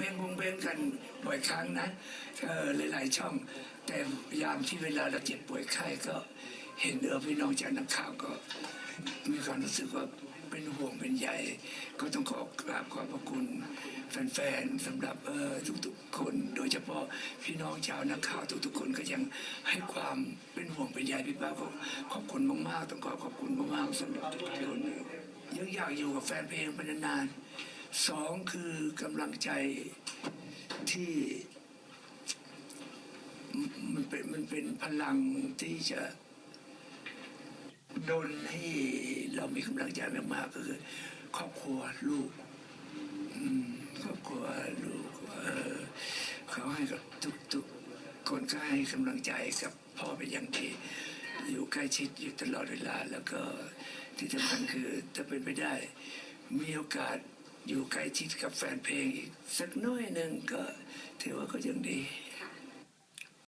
เพลงวงเพลงกันบ่อยครั้งนะเออหลายๆช่อง แต่ยามที่เวลาเราเจ็บป่วยไข้ก็เห็นเออพี่น้องจากนักข่าวก็มีความรู้สึกว่าเป็นห่วงเป็นใยก็ต้องขอกราบขอบพระคุณแฟนๆสำหรับเออทุกๆคน โดยเฉพาะพี่น้องชาวนักข่าวทุกๆคนก็ยังให้ความเป็นห่วงเป็นใยพี่ป้าก็ขอบคุณมากๆต้องขอขอบคุณมากๆสำหรับทุกๆคนยังอยากอยู่กับแฟนเพลงไปนานๆ สองคือกำลังใจที่มันเป็นมันเป็นพลังที่จะดนให้เรามีกำลังใจมากๆก็คือครอบครัวลูกครอบครัวลูกเออเขาให้กับทุกทุกคนก็ให้กำลังใจกับพ่อเป็นอย่างดีอยู่ใกล้ชิดอยู่ตลอดเวลา แล้วก็ที่สำคัญคือถ้าเป็นไปได้มีโอกาส อยู่ใกล้ชิดกับแฟนเพลงอีก สักน้อยหนึ่งก็ถือว่าก็ยังดี